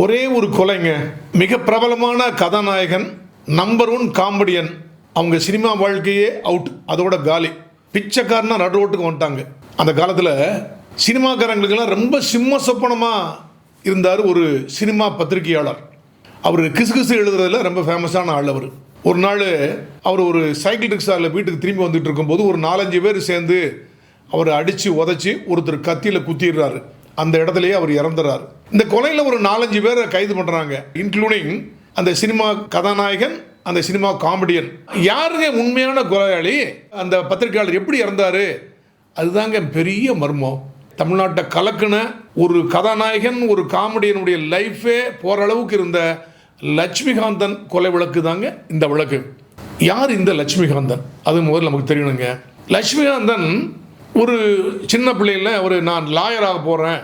ஒரே ஒரு கொலைங்க. மிக பிரபலமான கதாநாயகன் நம்பர் ஒன் காமெடியன் அவங்க சினிமா வாழ்க்கையே அவுட் அதோட காலி. பிச்சைக்காரனா நடு ரோட்டுக்கு வந்துட்டாங்க. அந்த காலத்தில் சினிமாக்காரங்களுக்கெல்லாம் ரொம்ப சிம்ம சொப்பனமாக இருந்தார் ஒரு சினிமா பத்திரிகையாளர். அவர் கிசுகிசு எழுதுறதுல ரொம்ப ஃபேமஸான ஆள் அவர். ஒரு நாள் அவர் ஒரு சைக்கிள் ரிக்ஷாவில் வீட்டுக்கு திரும்பி வந்துட்டு இருக்கும்போது ஒரு நாலஞ்சு பேர் சேர்ந்து அவரை அடித்து உதச்சி ஒருத்தர் கத்தியில் குத்திடுறாரு. அந்த இடத்துலயே அவர் இறந்துறாரு. இந்த கொலையில் ஒரு நாலஞ்சு பேரை கைது பண்ணுறாங்க இன்க்ளூடிங் அந்த சினிமா கதாநாயகன் அந்த சினிமா காமெடியன் யாருங்க உண்மையான கொலையாளி? அந்த பத்திரிகையாளர் எப்படி இறந்தாரு? அதுதாங்க பெரிய மர்மம். தமிழ்நாட்டை கலக்குன ஒரு கதாநாயகன் ஒரு காமெடியனுடைய லைஃபே போகிற அளவுக்கு இருந்த லட்சுமிகாந்தன் கொலை விளக்கு தாங்க இந்த விளக்கு யார் இந்த லட்சுமிகாந்தன்? அது முதல்ல நமக்கு தெரியணுங்க. லட்சுமிகாந்தன் ஒரு சின்ன பிள்ளைகள ஒரு நான் லாயராக போகிறேன்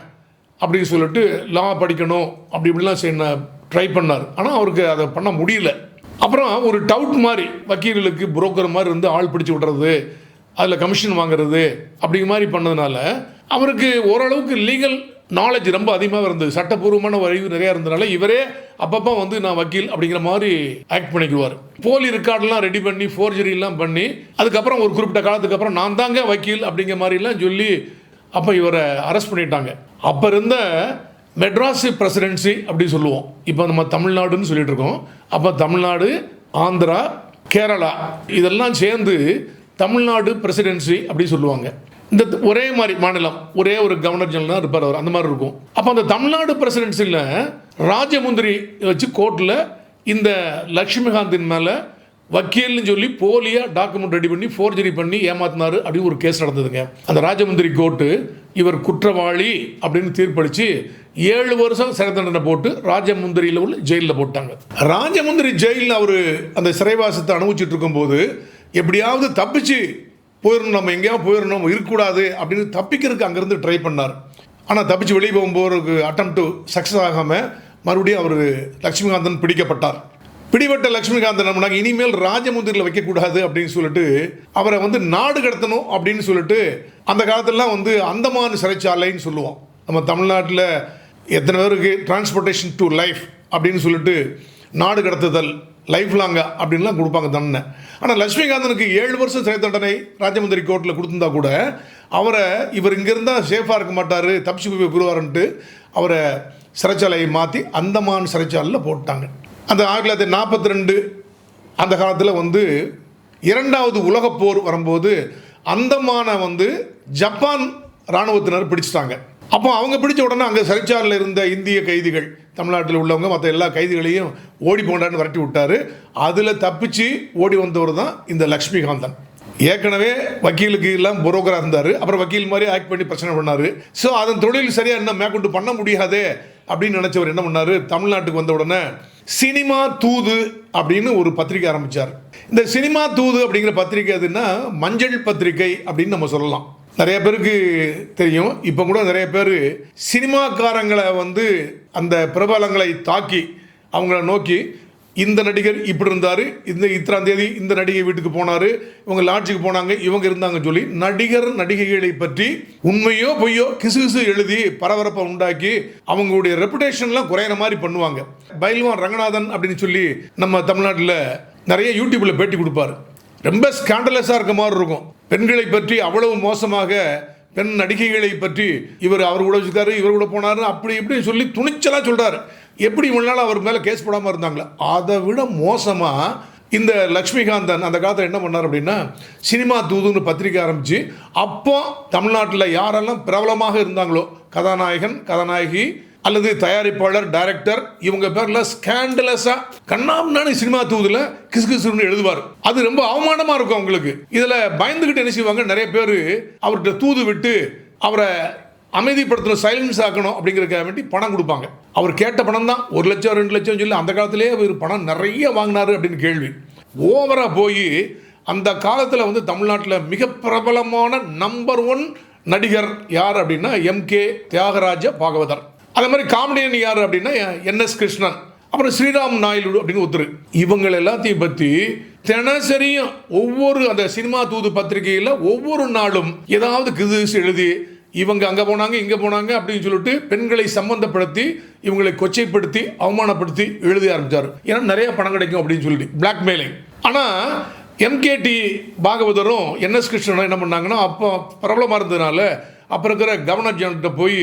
அப்படின்னு சொல்லிட்டு லா படிக்கணும் அப்படி இப்படிலாம் செய்ய ட்ரை பண்ணார். ஆனால் அவருக்கு அதை பண்ண முடியல. அப்புறம் ஒரு டவுட் மாதிரி வக்கீல்களுக்கு புரோக்கர் மாதிரி இருந்து ஆள் பிடிச்சி விடுறது அதில் கமிஷன் வாங்குறது அப்படிங்கிற மாதிரி பண்ணதுனால அவருக்கு ஓரளவுக்கு லீகல் நாலேஜ் ரொம்ப அதிகமாக இருந்தது. சட்டப்பூர்வமான அறிவு நிறையா இருந்ததுனால இவரே அப்பப்போ வந்து நான் வக்கீல் அப்படிங்கிற மாதிரி ஆக்ட் பண்ணிக்குவார். போலி ரெக்கார்டெலாம் ரெடி பண்ணி ஃபோர்ஜரிலாம் பண்ணி அதுக்கப்புறம் ஒரு குறிப்பிட்ட காலத்துக்கு அப்புறம் நான் தாங்க வக்கீல் அப்படிங்கிற மாதிரிலாம் சொல்லி அப்போ இவரை அரெஸ்ட் பண்ணிட்டாங்க. அப்போ இருந்த மெட்ராஸ் பிரசிடென்சி அப்படி சொல்லுவோம். இப்போ நம்ம தமிழ்நாடுன்னு சொல்லிட்டு இருக்கோம். அப்போ தமிழ்நாடு ஆந்திரா கேரளா இதெல்லாம் சேர்ந்து தமிழ்நாடு பிரசிடென்சி அப்படி சொல்லுவாங்க. இந்த ஒரே மாதிரி மாநிலம் ஒரே ஒரு கவர்னர் ஜெனரலாக இருப்பார் அவர். அந்த மாதிரி இருக்கும். அப்போ அந்த தமிழ்நாடு பிரசிடென்சியில் ராஜமுந்திரி வச்சு கோர்ட்டில் இந்த லக்ஷ்மிகாந்தின் மேலே வக்கீல்னு சொல்லி போலியாக டாக்குமெண்ட் ரெடி பண்ணி ஃபோர்ஜரி பண்ணி ஏமாத்தினாரு அப்படி ஒரு கேஸ் நடந்ததுங்க. அந்த ராஜமந்திரி கோர்ட்டு இவர் குற்றவாளி அப்படின்னு தீர்ப்பளித்து ஏழு வருஷம் சிறை தண்டனை போட்டு ராஜமுந்திரியில் உள்ள ஜெயிலில் போட்டாங்க. ராஜமுந்திரி ஜெயிலில் அவர் அந்த சிறைவாசத்தை அனுபவிச்சுட்டு இருக்கும்போது எப்படியாவது தப்பிச்சு போயிடணும் நம்ம எங்கேயாவது போயிடணும் இருக்கக்கூடாது அப்படின்னு தப்பிக்கிறதுக்கு அங்கேருந்து ட்ரை பண்ணார். ஆனால் தப்பிச்சு வெளியே போகும்போது அட்டம் டு சக்ஸஸ் ஆகாமல் மறுபடியும் அவர் லக்ஷ்மிகாந்தன் பிடிக்கப்பட்டார். பிடிபட்ட லக்ஷ்மிகாந்தன் நம்மனாங்க இனிமேல் ராஜமுந்திரியில் வைக்கக்கூடாது அப்படின்னு சொல்லிட்டு அவரை வந்து நாடு கடத்தணும் அப்படின்னு சொல்லிட்டு அந்த காலத்திலலாம் வந்து அந்தமான் சிறைச்சாலைன்னு சொல்லுவோம் நம்ம தமிழ்நாட்டில் எத்தனை பேருக்கு டிரான்ஸ்போர்ட்டேஷன் டு லைஃப் அப்படின்னு சொல்லிட்டு நாடு கடத்துதல் லைஃப் லாங்கா அப்படின்லாம் கொடுப்பாங்க தண்டனை. ஆனால் லட்சுமிகாந்தனுக்கு ஏழு வருஷம் சிறை தண்டனை ராஜமுந்திரி கோர்ட்டில் கொடுத்துருந்தா கூட அவரை இவர் இங்கே இருந்தால் சேஃபாக இருக்க மாட்டார் தப்பிச்சு போய் போயிடுவாருன்ட்டு அவரை சிறைச்சாலையை மாற்றி அந்தமான் சிறைச்சாலையில் போட்டாங்க. அந்த ஆயிரத்தி தொள்ளாயிரத்தி நாற்பத்தி ரெண்டு அந்த காலத்தில் வந்து இரண்டாவது உலகப் போர் வரும்போது அந்தமானை வந்து ஜப்பான் இராணுவத்தினர் பிடிச்சிட்டாங்க. அப்போ அவங்க பிடிச்ச உடனே அங்கே சிறைச்சாலையில் இருந்த இந்திய கைதிகள் தமிழ்நாட்டில் உள்ளவங்க மற்ற எல்லா கைதிகளையும் ஓடி போண்டான்னு விரட்டி விட்டார். அதில் தப்பிச்சு ஓடி வந்தவர் தான் இந்த லக்ஷ்மிகாந்தன். ஏற்கனவே வக்கீலுக்கு எல்லாம் புரோக்கராக இருந்தார். அப்புறம் வக்கீல் மாதிரி ஆக்ட் பண்ணி பிரச்சனை பண்ணார். ஸோ அதன் தொழில் சரியாக என்ன மேற்கொண்டு பண்ண முடியாதே அப்படின்னு நினச்சவர் என்ன பண்ணார்? தமிழ்நாட்டுக்கு வந்த உடனே சினிமா தூது அப்படின்னு ஒரு பத்திரிக்கை ஆரம்பித்தார் இந்த சினிமா தூது அப்படிங்கிற பத்திரிக்கை எதுன்னா மஞ்சள் பத்திரிக்கை அப்படின்னு நம்ம சொல்லலாம். நிறைய பேருக்கு தெரியும். இப்போ கூட நிறைய பேர் சினிமாக்காரங்களை வந்து அந்த பிரபலங்களை தாக்கி அவங்கள நோக்கி இந்த நடிகர் இப்படி இருந்தார் இந்த இத்தனாம் தேதி இந்த நடிகை வீட்டுக்கு போனார் இவங்க லாட்ஜுக்கு போனாங்க இவங்க இருந்தாங்க சொல்லி நடிகர் நடிகைகளை பற்றி உண்மையோ பொய்யோ கிசு கிசு எழுதி பரபரப்பை உண்டாக்கி அவங்களுடைய ரெப்புடேஷன்லாம் குறையிற மாதிரி பண்ணுவாங்க. பைல்வான் ரங்கநாதன் அப்படின்னு சொல்லி நம்ம தமிழ்நாட்டில் நிறைய யூடியூப்பில் பேட்டி கொடுப்பாரு. ரொம்ப ஸ்கேண்டலஸாக இருக்க மாதிரி இருக்கும். பெண்களை பற்றி அவ்வளவு மோசமாக பெண் நடிகைகளை பற்றி இவர் அவர் கூட வச்சுருக்காரு இவர் கூட போனாரு அப்படி இப்படி சொல்லி துணிச்சலாக சொல்கிறாரு எப்படி இவ்வளோ அவர் மேலே கேஸ் போடாமல் இருந்தாங்களே? அதை விட மோசமாக இந்த லக்ஷ்மிகாந்தன் அந்த காலத்தில் என்ன பண்ணார் அப்படின்னா சினிமா தூதுன்னு பத்திரிக்கை ஆரம்பித்து அப்போ தமிழ்நாட்டில் யாரெல்லாம் பிரபலமாக இருந்தாங்களோ கதாநாயகன் கதாநாயகி அல்லது தயாரிப்பாளர் டைரக்டர் இவங்க பேரில் ஸ்கேண்டலஸாக கண்ணாமண்ணானி சினிமா தூதில் கிசு கிசுன்னு எழுதுவார். அது ரொம்ப அவமானமாக இருக்கும் அவங்களுக்கு. இதில் பயந்துக்கிட்டு என்ன செய்வாங்க? நிறைய பேர் அவர்கிட்ட தூது விட்டு அவரை அமைதிப்படுத்தணும் சைலன்ஸ் ஆக்கணும் அப்படிங்கிறதுக்காக வேண்டி பணம் கொடுப்பாங்க. அவர் கேட்ட பணம் தான் ஒரு லட்சம் ரெண்டு லட்சம் சொல்லி அந்த காலத்திலேயே அவர் பணம் நிறைய வாங்கினாரு அப்படின்னு கேள்வி. ஓவராக போய் அந்த காலத்தில் வந்து தமிழ்நாட்டில் மிக பிரபலமான நம்பர் ஒன் நடிகர் யார் அப்படின்னா எம்கே தியாகராஜ பாகவதர். அதே மாதிரி காமெடியன் யார் அப்படின்னா என்எஸ் கிருஷ்ணன். அப்புறம் ஸ்ரீராம் நாயுடு அப்படின்னு ஒருத்தர். இவங்க எல்லாத்தையும் பற்றி தினசரியும் ஒவ்வொரு அந்த சினிமா தூது பத்திரிகையில் ஒவ்வொரு நாளும் ஏதாவது கிதுஸ் எழுதி இவங்க அங்கே போனாங்க இங்கே போனாங்க அப்படின்னு சொல்லிட்டு பெண்களை சம்பந்தப்படுத்தி இவங்களை கொச்சைப்படுத்தி அவமானப்படுத்தி எழுத ஆரம்பிச்சார். ஏன்னா நிறைய பணம் கிடைக்கும் அப்படின்னு சொல்லிட்டு பிளாக்மெயிலிங் ஆனால் எம்கேடி பாகவதரும் என்எஸ் கிருஷ்ணனும் என்ன பண்ணாங்கன்னா அப்போ பிரபலமாக இருந்ததுனால அப்போ இருக்கிற கவர்னர் ஜெனர்கிட்ட போய்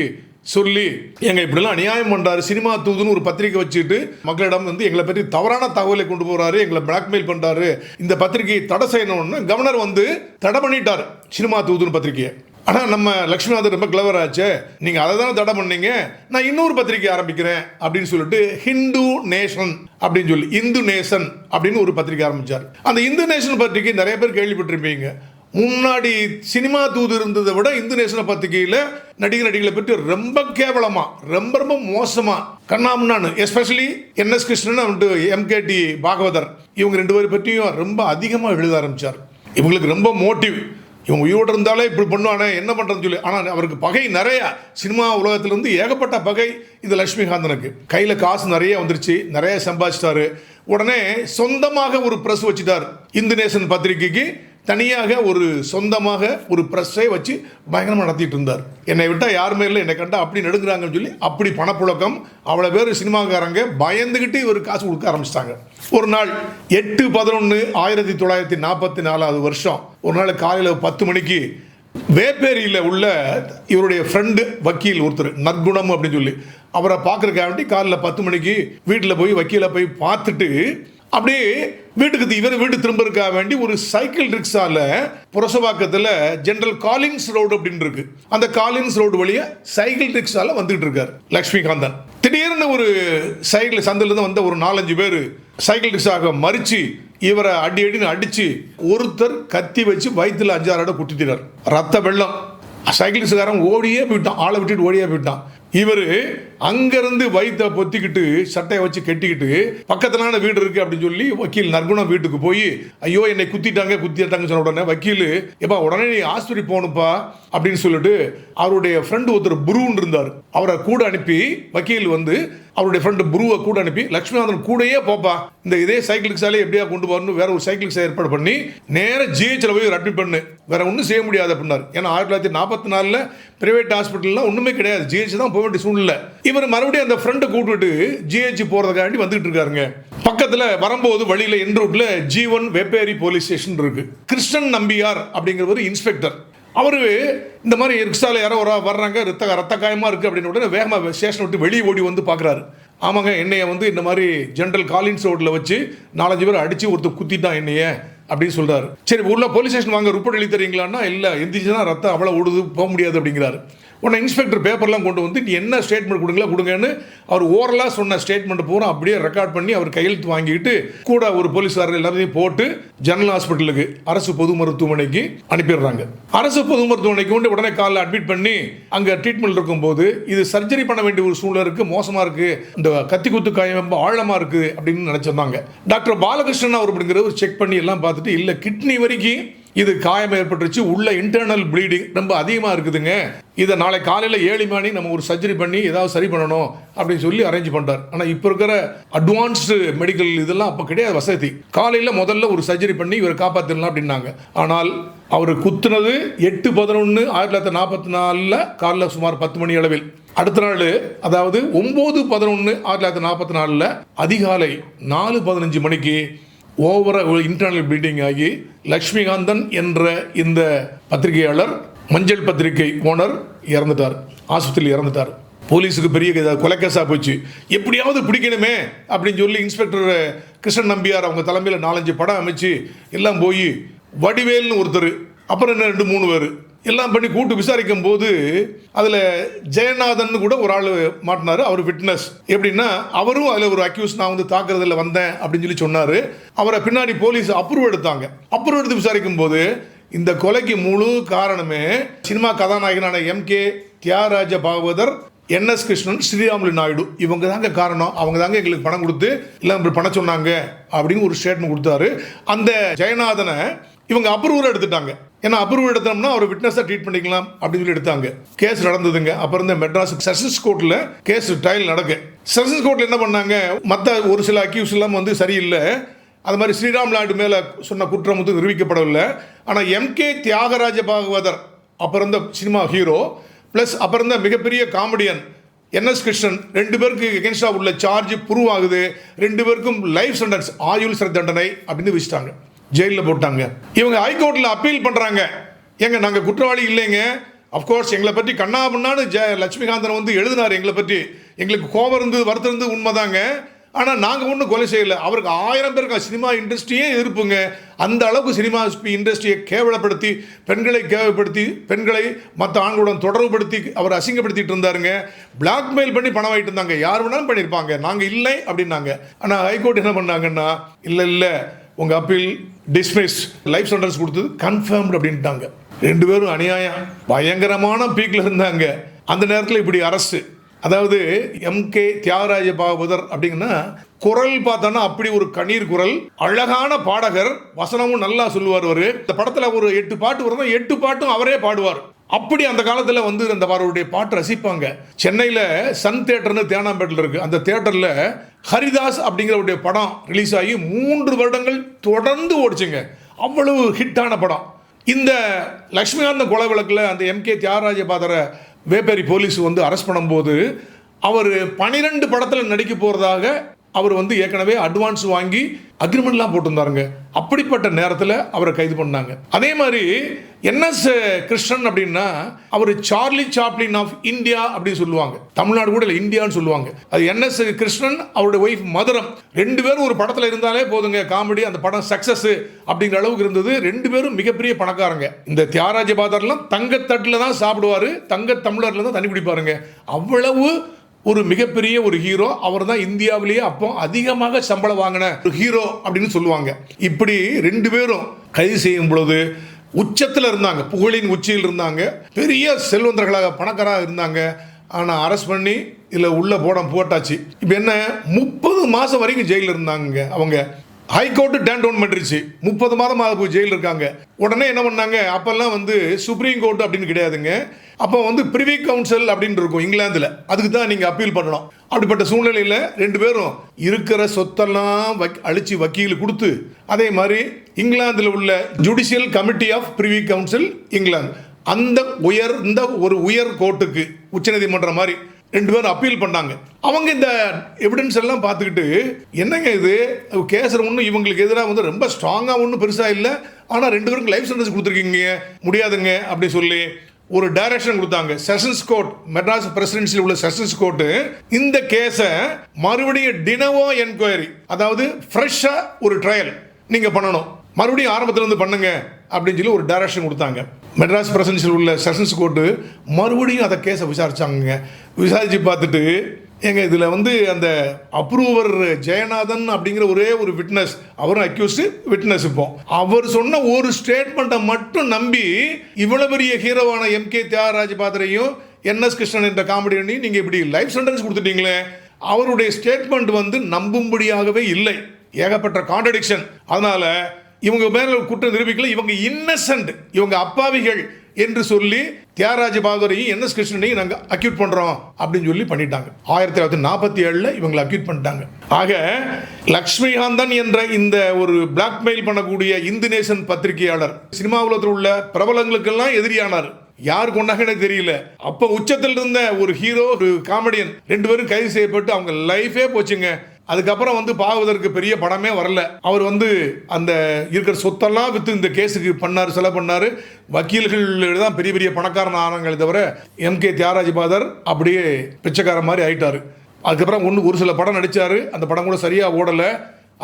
சொல்லி எங்க இப்படிலாம் அநியாயம் பண்றாரு. சினிமா தூதுன்னு ஒரு பத்திரிக்கை வச்சுட்டு மக்களிடம் வந்து எங்களை பற்றி தவறான தகவலை கொண்டு போறாரு. எங்களை பிளாக்மெயில் பண்றாரு. இந்த பத்திரிகையை தடை செய்யணும்னு கவர்னர் வந்து தடை பண்ணிட்டார். சினிமா தூதுன்னு பத்திரிக்கையை ஆனால் நம்ம லக்ஷ்மிநாதன் ரொம்ப கிளவர் ஆச்சு. நீங்கள் அதை தானே தடை பண்ணீங்க? நான் இன்னொரு பத்திரிக்கை ஆரம்பிக்கிறேன் அப்படின்னு சொல்லிட்டு ஹிந்து நேஷன் அப்படின்னு சொல்லி இந்து நேஷன் அப்படின்னு ஒரு பத்திரிக்கை ஆரம்பிச்சார். அந்த இந்து நேஷன் பத்திரிக்கை நிறைய பேர் கேள்விப்பட்டிருப்பீங்க. முன்னாடி சினிமா தூது இருந்ததை விட இந்து நேஷன பத்திரிகையில் நடிகர் நடிகளை பற்றி ரொம்ப கேவலமா ரொம்ப ரொம்ப மோசமா. கண்ணாமுன்னான்னு எஸ்பெஷலி என் எஸ் கிருஷ்ணன் வந்துட்டு எம்கேடி பாகவதர் இவங்க ரெண்டு பேரை பற்றியும் ரொம்ப அதிகமாக எழுத ஆரம்பிச்சார். இவங்களுக்கு ரொம்ப மோட்டிவ் இவங்க உயிரோடு இருந்தாலே இப்படி பண்ணுவானே என்ன பண்ணுறதுன்னு சொல்லி. ஆனால் அவருக்கு பகை நிறையா. சினிமா உலகத்திலேருந்து ஏகப்பட்ட பகை இந்த லட்சுமிகாந்தனுக்கு. கையில் காசு நிறைய வந்துருச்சு நிறைய சம்பாதிச்சிட்டாரு. உடனே சொந்தமாக ஒரு ப்ரெஸ் வச்சுட்டார். இந்து நேஷன் பத்திரிகைக்கு. தனியாக ஒரு சொந்தமாக ஒரு ப்ரெஸ்ஸை வச்சு பயங்கரமாக நடத்திட்டு இருந்தார். என்னை விட்டால் யாருமே இல்லை என்னை கண்டா அப்படி நடுங்குறாங்கன்னு சொல்லி அப்படி பணப்புழக்கம் அவ்வளோ பேர் சினிமாக்காரங்க பயந்துக்கிட்டு இவர் காசு கொடுக்க ஆரம்பிச்சிட்டாங்க. ஒரு நாள் எட்டு பதினொன்று ஆயிரத்தி தொள்ளாயிரத்தி நாற்பத்தி நாலாவது வருஷம். ஒரு நாள் காலையில் பத்து மணிக்கு வேப்பேரியில் உள்ள இவருடைய ஃப்ரெண்டு வக்கீல் ஒருத்தர் நற்குணம் அப்படின்னு சொல்லி அவரை பார்க்குறக்காக வேண்டி காலைல பத்து மணிக்கு வீட்டில் போய் வக்கீலை போய் பார்த்துட்டு அப்படியே வீட்டுக்கு இவர் வீடு திரும்ப இருக்கா வேண்டி ஒரு சைக்கிள் ரிக்ஷாவில் புரசவாக்கத்தில் ஜென்ரல் காலிங்ஸ் ரோடு அப்படின்னு இருக்கு. அந்த காலிங்ஸ் ரோடு வழியா சைக்கிள் ரிக்ஷால வந்துட்டு இருக்காரு லக்ஷ்மிகாந்தன். திடீர்னு ஒரு சைக்கிள் சந்திலிருந்து வந்த ஒரு நாலஞ்சு பேர் சைக்கிள் ரிக்ஷாக மறிச்சு இவரை அடி அடின்னு அடிச்சு ஒருத்தர் கத்தி வச்சு வயிற்றுல அஞ்சாறு இடம் குட்டித்தினார் ரத்த வெள்ளம். சைக்கிள் ஓடியே போயிட்டான் ஆளை விட்டுட்டு ஓடியே போயிட்டான். இவர் அங்கிருந்து வயிற்ற பொத்திக்கிட்டு சட்டையை வச்சு கட்டிக்கிட்டு பக்கத்துலான வீடு இருக்கு அப்படின்னு சொல்லி வக்கீல் நற்குணம் வீட்டுக்கு போய் ஐயோ என்னை குத்திட்டாங்க குத்திட்டாங்க சொன்ன உடனே வக்கீல் எப்பா உடனே நீ ஆஸ்பத்திரி போகணுப்பா அப்படின்னு சொல்லிட்டு அவருடைய ஃப்ரெண்டு ஒருத்தர் புருன்னு இருந்தார். அவரை கூட அனுப்பி வக்கீல் வந்து அவருடைய ஃப்ரெண்டு புருவை கூட அனுப்பி லட்சுமிநாதன் கூடயே போப்பா இந்த இதே சைக்கிளுக்கு சாலையை எப்படியா கொண்டு வரணும் வேற ஒரு சைக்கிளுக்கு ஏற்பாடு பண்ணி நேர ஜிஹெச்சில் போய் அட்மிட் பண்ணு வேற ஒன்றும் செய்ய முடியாது அப்படின்னாரு. ஏன்னா ஆயிரத்தி தொள்ளாயிரத்தி நாற்பத்தி நாலில் பிரைவேட் ஹாஸ்பிட்டல்லாம் ஒன்றுமே கிடையாது. ஜிஹெச் தான் போக வேண்டிய சூழ்நிலை. இவர் மறுபடியும் அந்த ஃப்ரெண்டை கூப்பிட்டு ஜிஹெச் போகிறதுக்காண்டி வந்துகிட்டு இருக்காருங்க. பக்கத்தில் வரும்போது வழியில் என் ரூட்ல ஜீவன் வெப்பேரி போலீஸ் ஸ்டேஷன் இருக்கு. கிருஷ்ணன் நம்பியார் அப்படிங்கிறவர் இன்ஸ்பெக்டர் அவர் இந்த மாதிரி ரிக்ஷாவில் யாரோ ஒரு வர்றாங்க ரத்த ரத்த காயமாக இருக்குது அப்படின்னு உடனே வேகமாக ஸ்டேஷன் விட்டு வெளியே ஓடி வந்து பார்க்குறாரு ஆமாங்க என்னைய வந்து இந்த மாதிரி ஜென்ரல் காலின்ஸ் ரோட்டில் வச்சு நாலஞ்சு பேர் அடித்து ஒருத்தர் குத்திட்டான் என்னைய அப்படின்னு சொல்றாரு. சரி உள்ள போலீஸ் ஸ்டேஷன் வாங்க ரிப்போர்ட் எழுதி தரீங்களான்னா இல்லை எந்திரிச்சுன்னா ரத்தம் அவ்வளோ ஓடுது போக முடியாது அப்படிங்கிறாரு. உடனே இன்ஸ்பெக்டர் பேப்பர்லாம் கொண்டு வந்து நீ என்ன ஸ்டேட்மெண்ட் கொடுங்களா கொடுங்கன்னு அவர் ஓரலாக சொன்ன ஸ்டேட்மெண்ட் பூரா அப்படியே ரெக்கார்ட் பண்ணி அவர் கையெழுத்து வாங்கிட்டு கூட ஒரு போலீஸார் எல்லாத்தையும் போட்டு ஜெனரல் ஹாஸ்பிட்டலுக்கு அரசு பொது மருத்துவமனைக்கு அனுப்பிடுறாங்க. அரசு பொது மருத்துவமனைக்கு கொண்டு உடனே காலில் அட்மிட் பண்ணி அங்கே ட்ரீட்மெண்ட் இருக்கும்போது இது சர்ஜரி பண்ண வேண்டிய ஒரு சூழ்நிலை இருக்குது மோசமாக இருக்குது இந்த கத்தி குத்து காயம் ரொம்ப ஆழமாக இருக்குது அப்படின்னு நினச்சிருந்தாங்க. டாக்டர் பாலகிருஷ்ணன் அவர் அப்படிங்கிறவர் செக் பண்ணி எல்லாம் பார்த்துட்டு இல்லை கிட்னி வரைக்கும் இது காயம் ஏற்பட்டுருச்சு. உள்ள இன்டர்னல் ப்ளீடிங் ரொம்ப அதிகமாக இருக்குதுங்க. இதை நாளை காலையில் ஏழு மணி நம்ம ஒரு சர்ஜரி பண்ணி ஏதாவது சரி பண்ணணும் அப்படின்னு சொல்லி அரேஞ்ச் பண்ணுறார் ஆனால் இப்போ இருக்கிற அட்வான்ஸ்டு மெடிக்கல் இதெல்லாம் அப்போ கிடையாது வசதி. காலையில் முதல்ல ஒரு சர்ஜரி பண்ணி இவரை காப்பாற்றிடலாம் அப்படின்னாங்க. ஆனால் அவர் குத்துனது எட்டு பதினொன்று ஆயிரத்தி தொள்ளாயிரத்தி நாற்பத்தி நாலில் காலைல சுமார் பத்து மணி அளவில். அடுத்த நாள் அதாவது ஒம்பது பதினொன்று ஆயிரத்தி தொள்ளாயிரத்தி நாற்பத்தி நாலில் அதிகாலை நாலு பதினஞ்சு மணிக்கு ஓவராக இன்டர்னல் பீட்டிங் ஆகி லக்ஷ்மிகாந்தன் என்ற இந்த பத்திரிகையாளர் மஞ்சள் பத்திரிகை ஓனர் இறந்துட்டார். ஆஸ்பத்திரியில் இறந்துட்டார். போலீஸுக்கு பெரிய இத- போச்சு. எப்படியாவது பிடிக்கணுமே அப்படின்னு சொல்லி இன்ஸ்பெக்டர் கிருஷ்ணன் நம்பியார் அவங்க தலைமையில் நாலஞ்சு படம் அமைச்சு எல்லாம் போய் வடிவேல்னு ஒருத்தர் அப்புறம் என்ன ரெண்டு மூணு பேர். எல்லாம் பண்ணி கூட்டு விசாரிக்கும் போது அதில் ஜெயநாதன் கூட ஒரு ஆள் மாட்டினார் அவர் ஃபிட்னஸ் எப்படின்னா அவரும் அதில் ஒரு அக்யூஸ் நான் வந்து தாக்குறதுல வந்தேன் அப்படின்னு சொல்லி சொன்னார். அவரை பின்னாடி போலீஸ் அப்ரூவ் எடுத்தாங்க. அப்ரூவ் எடுத்து விசாரிக்கும் போது இந்த கொலைக்கு முழு காரணமே cinema கதாநாயகனான M. K. Thyagaraja Bhagavathar NS Krishnan Sriramulu Naidu. இவங்க தாங்க காரணம். அவங்க தாங்க எங்களுக்கு பணம் கொடுத்து இல்லை இப்படி பணம் சொன்னாங்க அப்படின்னு ஒரு ஸ்டேட்மெண்ட் கொடுத்தாரு. அந்த ஜெயநாதனை இவங்க அப்ரூவல் எடுத்துட்டாங்க. ஏன்னா அப்ரூவல் எடுத்தோம்னா அவர் விட்னஸாக ட்ரீட் பண்ணிக்கலாம் அப்படின்னு சொல்லி எடுத்தாங்க. கேஸ் நடந்ததுங்க. அப்புறம் இந்த மெட்ராஸ் செஷன்ஸ் கோர்ட்டில் கேஸ் ட்ரையல் நடக்கு. செஷன்ஸ் கோர்ட்டில் என்ன பண்ணாங்க? மற்ற ஒரு சில அக்யூஸ் எல்லாம் வந்து சரியில்லை. அது மாதிரி ஸ்ரீராம் நாயுடு மேலே சொன்ன குற்றம் வந்து நிரூபிக்கப்படவில்லை. ஆனால் எம்கே தியாகராஜ பாகவதர் அப்புறம் இந்த சினிமா ஹீரோ ப்ளஸ் அப்புறம் இருந்த மிகப்பெரிய காமெடியன் என்எஸ் கிருஷ்ணன் ரெண்டு பேருக்கு எகென்ஸ்டாக உள்ள சார்ஜ் ப்ரூவ் ஆகுது. ரெண்டு பேருக்கும் லைஃப் சென்டென்ஸ் ஆயுள் சிறை தண்டனை அப்படின்னு வச்சுட்டாங்க ஜெயிலில் போட்டாங்க. இவங்க ஹைகோர்ட்டில் அப்பீல் பண்ணுறாங்க ஏங்க நாங்கள் குற்றவாளி இல்லைங்க. அஃப்கோர்ஸ் எங்களை பற்றி கண்ணா பின்னான்னு ஜெ லட்சுமிகாந்தன் வந்து எழுதினார் எங்களை பற்றி. எங்களுக்கு கோபம் இருந்து வருத்தம் இருந்து உண்மைதாங்க. ஆனால் நாங்கள் ஒன்றும் கொலை செய்யலை. அவருக்கு ஆயிரம் பேருக்கு சினிமா இண்டஸ்ட்ரியே இருப்புங்க. அந்த அளவுக்கு சினிமா இண்டஸ்ட்ரியை கேவலப்படுத்தி பெண்களை கேவலப்படுத்தி பெண்களை மற்ற ஆண்களுடன் தொடர்புபடுத்தி அவர் அசிங்கப்படுத்திட்டு இருந்தாருங்க. பிளாக்மெயில் பண்ணி பணம் வாங்கிட்டு இருந்தாங்க. யார் வேணாலும் பண்ணியிருப்பாங்க நாங்கள் இல்லை அப்படின்னாங்க. ஆனால் ஹைகோர்ட் என்ன பண்ணாங்கன்னா இல்லை இல்லை. உங்கள் அப்பீல் டிஸ்மிஸ் லைஃப் சென்டென்ஸ் கொடுத்தது கன்ஃபார்ம்டு அப்படின்ட்டாங்க. ரெண்டு பேரும் அநியாயம். பயங்கரமான பீக்கில் இருந்தாங்க. அந்த நேரத்தில் இப்படி அரசு. அதாவது எம்கே தியாகராஜ பாகவதர் அப்படிங்கன்னா குரல் பார்த்தோன்னா அப்படி ஒரு கண்ணீர் குரல். அழகான பாடகர். வசனமும் நல்லா சொல்லுவார் அவர். இந்த படத்தில் ஒரு எட்டு பாட்டு வரும் எட்டு பாட்டும் அவரே பாடுவார். அப்படி அந்த காலத்தில் வந்து அந்த அவருடைய பாட்டு ரசிப்பாங்க. சென்னையில் சன் தேட்டர்னு தேனாம்பேட்டில் இருக்கு. அந்த தேட்டரில் ஹரிதாஸ் அப்படிங்கிறவருடைய படம் ரிலீஸ் ஆகி மூன்று வருடங்கள் தொடர்ந்து ஓடிச்சுங்க. அவ்வளவு ஹிட்டான படம். இந்த லக்ஷ்மிகாந்த கொலை வழக்கில் அந்த எம்கே தியாகராஜ பாதரை வேப்பேரி போலீஸ் வந்து அரெஸ்ட் பண்ணும்போது அவர் பனிரெண்டு படத்தில் நடிக்க போகிறதாக அவர் வந்து ஏற்கனவே அட்வான்ஸ் வாங்கி அக்ரிமெண்ட்லாம் போட்டிருந்தாருங்க. அப்படிப்பட்ட நேரத்தில் அவரை கைது பண்ணாங்க. அதே மாதிரி என்எஸ் கிருஷ்ணன் அப்படின்னா அவர் சார்லி சாப்ளின் ஆஃப் இந்தியா அப்படின்னு சொல்லுவாங்க. தமிழ்நாடு கூட இல்லை இந்தியான்னு சொல்லுவாங்க. அது என்எஸ் கிருஷ்ணன் அவருடைய ஒய்ஃப் மதுரம். ரெண்டு பேரும் ஒரு படத்தில் இருந்தாலே போதுங்க காமெடி அந்த படம் சக்ஸஸ் அப்படிங்கிற அளவுக்கு இருந்தது. ரெண்டு பேரும் மிகப்பெரிய பணக்காரங்க. இந்த தியாகராஜ பாதர்லாம் தங்கத்தட்டில் தான் சாப்பிடுவார். தங்க தமிழரில் தான் தண்ணி குடிப்பாருங்க. அவ்வளவு ஒரு மிகப்பெரிய ஒரு ஹீரோ அவர் தான் இந்தியாவிலேயே அப்போ அதிகமாக சம்பளம் வாங்கின ஒரு ஹீரோ அப்படின்னு சொல்லுவாங்க. இப்படி ரெண்டு பேரும் கைது செய்யும் பொழுது உச்சத்தில் இருந்தாங்க. புகழின் உச்சியில் இருந்தாங்க. பெரிய செல்வந்தர்களாக பணக்காராக இருந்தாங்க. ஆனால் அரெஸ்ட் பண்ணி இல்லை உள்ள போட போட்டாச்சு. இப்போ என்ன முப்பது மாதம் வரைக்கும் ஜெயிலில் இருந்தாங்க அவங்க. ஹைகோர்ட்டு டேன் டவுன் பண்ணிருச்சு முப்பது மாதம் ஆக போய் ஜெயிலில் இருக்காங்க. உடனே என்ன பண்ணாங்க? அப்போல்லாம் வந்து சுப்ரீம் கோர்ட் அப்படின்னு கிடையாதுங்க. அப்போ வந்து பிரிவி கவுன்சில் அப்படின்னு இருக்கும் இங்கிலாந்தில். அதுக்கு தான் நீங்கள் அப்பீல் பண்ணணும். அப்படிப்பட்ட சூழ்நிலையில் ரெண்டு பேரும் இருக்கிற சொத்தெல்லாம் வக் அழிச்சு வக்கீல் கொடுத்து அதே மாதிரி இங்கிலாந்தில் உள்ள judicial committee of privy council England. அந்த உயர்ந்த ஒரு உயர் கோர்ட்டுக்கு உச்சநீதிமன்றம் மாதிரி ரெண்டு பேரும் அப்பீல் பண்ணாங்க. அவங்க இந்த எவிடன்ஸ் எல்லாம் பார்த்துக்கிட்டு என்னங்க இது? கேஸில் ஒன்றும் இவங்களுக்கு எதிராக வந்து ரொம்ப ஸ்ட்ராங்காக ஒன்றும் பெருசாக இல்லை. ஆனால் ரெண்டு பேருக்கும் லைஃப் சென்டென்ஸ் கொடுத்துருக்கீங்க. முடியாதுங்க அப்படி சொல்லி ஒரு டைரக்ஷன் கொடுத்தாங்க. செஷன்ஸ் கோர்ட் மெட்ராஸ் பிரசிடென்சியில் உள்ள செஷன்ஸ் கோர்ட்டு இந்த கேஸை மறுபடியும் டினவோ என்கொயரி அதாவது ஃப்ரெஷ்ஷாக ஒரு ட்ரையல் நீங்கள் பண்ணணும். மறுபடியும் ஆரம்பத்தில் இருந்து பண்ணுங்க. அப்படின்னு சொல்லி ஒரு டைரக்ஷன் கொடுத்தாங்க. மெட்ராஸ் பிரசிடென்சியில் உள்ள செஷன்ஸ் கோர்ட்டு மறுபடியும் அதை கேஸை விசாரிச்சாங்க விசாரித்து பார்த்துட்டு எங்கள் இதில் வந்து அந்த அப்ரூவர் ஜெயநாதன் அப்படிங்கிற ஒரே ஒரு விட்னஸ் அவரும் அக்யூஸ்டு விட்னஸ் இப்போ. அவர் சொன்ன ஒரு ஸ்டேட்மெண்ட்டை மட்டும் நம்பி இவ்வளோ பெரிய ஹீரோவான எம் கே தியாகராஜ் பாத்திரையும் என்எஸ் கிருஷ்ணன் என்ற காமெடியனையும் நீங்கள் இப்படி லைஃப் சென்டென்ஸ் கொடுத்துட்டீங்களே. அவருடைய ஸ்டேட்மெண்ட் வந்து நம்பும்படியாகவே இல்லை. ஏகப்பட்ட கான்ட்ரடிக்ஷன் அதனால் இவங்க மேல குற்றம் நிரூபிக்கல இவங்க இன்னசென்ட் இவங்க அப்பாவிகள் என்று சொல்லி தியாகராஜ பாகவரையும் என்எஸ் கிருஷ்ணனையும் நாங்கள் அக்யூட் பண்ணுறோம் அப்படின்னு சொல்லி பண்ணிட்டாங்க. ஆயிரத்தி தொள்ளாயிரத்தி நாற்பத்தி ஏழில் இவங்களை அக்யூட் பண்ணிட்டாங்க. ஆக லக்ஷ்மிகாந்தன் என்ற இந்த ஒரு பிளாக்மெயில் பண்ணக்கூடிய இந்து நேசன் பத்திரிகையாளர் சினிமா உலகத்தில் உள்ள பிரபலங்களுக்கெல்லாம் எதிரியானார். யார் கொண்டாங்கன்னு தெரியல. அப்ப உச்சத்தில் இருந்த ஒரு ஹீரோ ஒரு காமெடியன் ரெண்டு பேரும் கைது செய்யப்பட்டு அவங்க லைஃபே போச்சுங்க. அதுக்கப்புறம் வந்து பாகுவதற்கு பெரிய படமே வரல. அவர் வந்து அந்த இருக்கிற சொத்தெல்லாம் வித்து இந்த கேஸுக்கு பண்ணார் செலவு பண்ணார். வக்கீல்கள் தான் பெரிய பெரிய பணக்காரன் ஆனாங்களே தவிர எம்கே தியாகராஜ் பாதர் அப்படியே பிச்சைக்கார மாதிரி ஆயிட்டார். அதுக்கப்புறம் ஒன்று ஒரு சில படம் நடித்தார் அந்த படம் கூட சரியாக ஓடலை.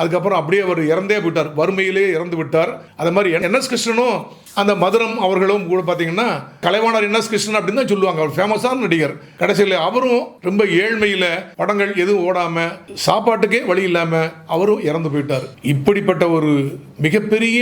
அதுக்கப்புறம் அப்படியே அவர் இறந்தே போயிட்டார். வறுமையிலேயே இறந்து விட்டார். அது மாதிரி என்எஸ் கிருஷ்ணனும் அந்த மதுரம் அவர்களும் கூட பார்த்தீங்கன்னா கலைவாணர் என்எஸ் கிருஷ்ணன் அப்படின்னு தான் சொல்லுவாங்க. அவர் ஃபேமஸான நடிகர். கடைசியில் அவரும் ரொம்ப ஏழ்மையில் படங்கள் எதுவும் ஓடாமல் சாப்பாட்டுக்கே வழி இல்லாமல் அவரும் இறந்து போயிட்டார். இப்படிப்பட்ட ஒரு மிகப்பெரிய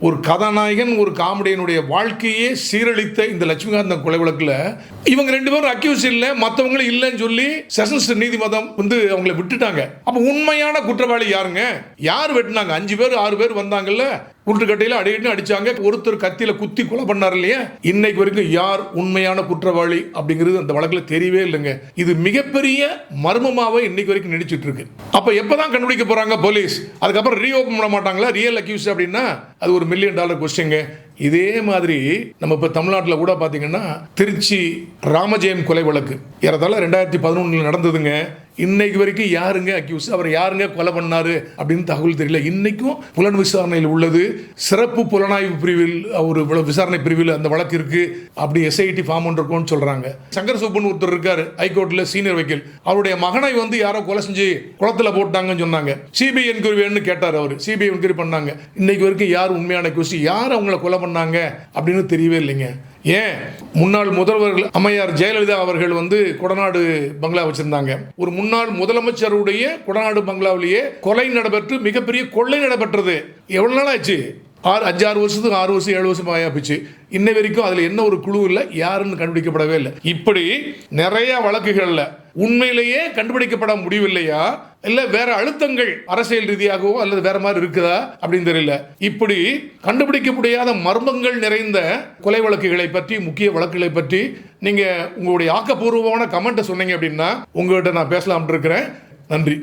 ஒரு கதாநாயகன் ஒரு காமெடியனுடைய வாழ்க்கையே சீரழித்த இந்த லட்சுமிகாந்தன் கொலை வழக்கில் இவங்க ரெண்டு பேரும் அக்யூஸ் இல்லை மற்றவங்களும் இல்லைன்னு சொல்லி செஷன்ஸ் நீதிமன்றம் வந்து அவங்கள விட்டுட்டாங்க. அப்போ உண்மையான குற்றவாளி யாருங்க? யார் வெட்டினாங்க? அஞ்சு பேர் ஆறு பேர் வந்தாங்கல்ல? உருட்டுக்கட்டையில் அடிக்கடி அடிச்சாங்க. ஒருத்தர் கத்தியில குத்தி கொலை பண்ணார் இல்லையா? இன்னைக்கு வரைக்கும் யார் உண்மையான குற்றவாளி அப்படிங்கிறது அந்த வழக்கில் தெரியவே இல்லைங்க. இது மிகப்பெரிய மர்மமாவே இன்னைக்கு வரைக்கும் நடிச்சிட்டு இருக்கு. அப்ப எப்பதான் கண்டுபிடிக்க போறாங்க போலீஸ்? அதுக்கப்புறம் ரீஓபன் பண்ண மாட்டாங்களா? ரியல் அக்யூஸ் அப்படின்னா அது ஒரு மில்லியன் டாலர் கொஸ்டிங்க இதே மாதிரி நம்ம இப்போ தமிழ்நாட்டில் கூட பார்த்தீங்கன்னா திருச்சி ராமஜெயம் கொலை வழக்கு. ஏறத்தாழ ரெண்டாயிரத்தி பதினொன்றில் நடந்ததுங்க. இன்னைக்கு வரைக்கும் யாருங்க அக்யூஸ் அவர் யாருங்க கொலை பண்ணாரு அப்படின்னு தகவல் தெரியல. இன்னைக்கும் புலன் விசாரணையில் உள்ளது. சிறப்பு புலனாய்வு பிரிவில் ஒரு விசாரணை பிரிவில் அந்த வழக்கு இருக்கு. அப்படி எஸ்ஐடி ஃபார்ம் இருக்கும்னு சொல்றாங்க. சங்கர் சுப்பன் ஒருத்தர் இருக்காரு ஹைகோர்ட்ல சீனியர் வக்கீல். அவருடைய மகனை வந்து யாரோ கொலை செஞ்சு குளத்துல போட்டாங்கன்னு சொன்னாங்க. சிபிஐ என்கொயரி வேணும்னு கேட்டார் அவர். சிபிஐ என்கொயரி பண்ணாங்க. இன்னைக்கு வரைக்கும் யார் உண்மையான அக்யூஸ் யார் அவங்கள கொலை பண்ணாங்க அப்படின்னு தெரியவே இல்லைங்க. ஏன்? முன்னாள் முதல்வர்கள் அம்மையார் ஜெயலலிதா அவர்கள் வந்து கொடநாடு பங்களா வச்சிருந்தாங்க. ஒரு முன்னாள் முதலமைச்சருடைய கொடநாடு பங்களாவிலேயே கொலை நடைபெற்று மிகப்பெரிய கொள்ளை நடைபெற்றது. எவ்வளவு நாள் ஆச்சு ஆறு அஞ்சாறு வருஷத்துக்கு ஆறு வருஷம் ஏழு வருஷம் ஆயாப்பிச்சு இன்ன வரைக்கும் அதில் என்ன ஒரு குழு இல்லை யாருன்னு கண்டுபிடிக்கப்படவே இல்லை. இப்படி நிறைய வழக்குகளில் உண்மையிலேயே கண்டுபிடிக்கப்பட முடியவில்லையா? இல்ல வேற அழுத்தங்கள் அரசியல் ரீதியாகவோ அல்லது வேற மாதிரி இருக்குதா? அப்படின்னு தெரியல. இப்படி கண்டுபிடிக்க முடியாத மர்மங்கள் நிறைந்த கொலை வழக்குகளை பற்றி முக்கிய வழக்குகளை பற்றி நீங்க உங்களுடைய ஆக்கப்பூர்வமான கமெண்ட்டை சொன்னீங்க அப்படின்னா உங்ககிட்ட நான் பேசலாம்னு இருக்கிறேன். நன்றி.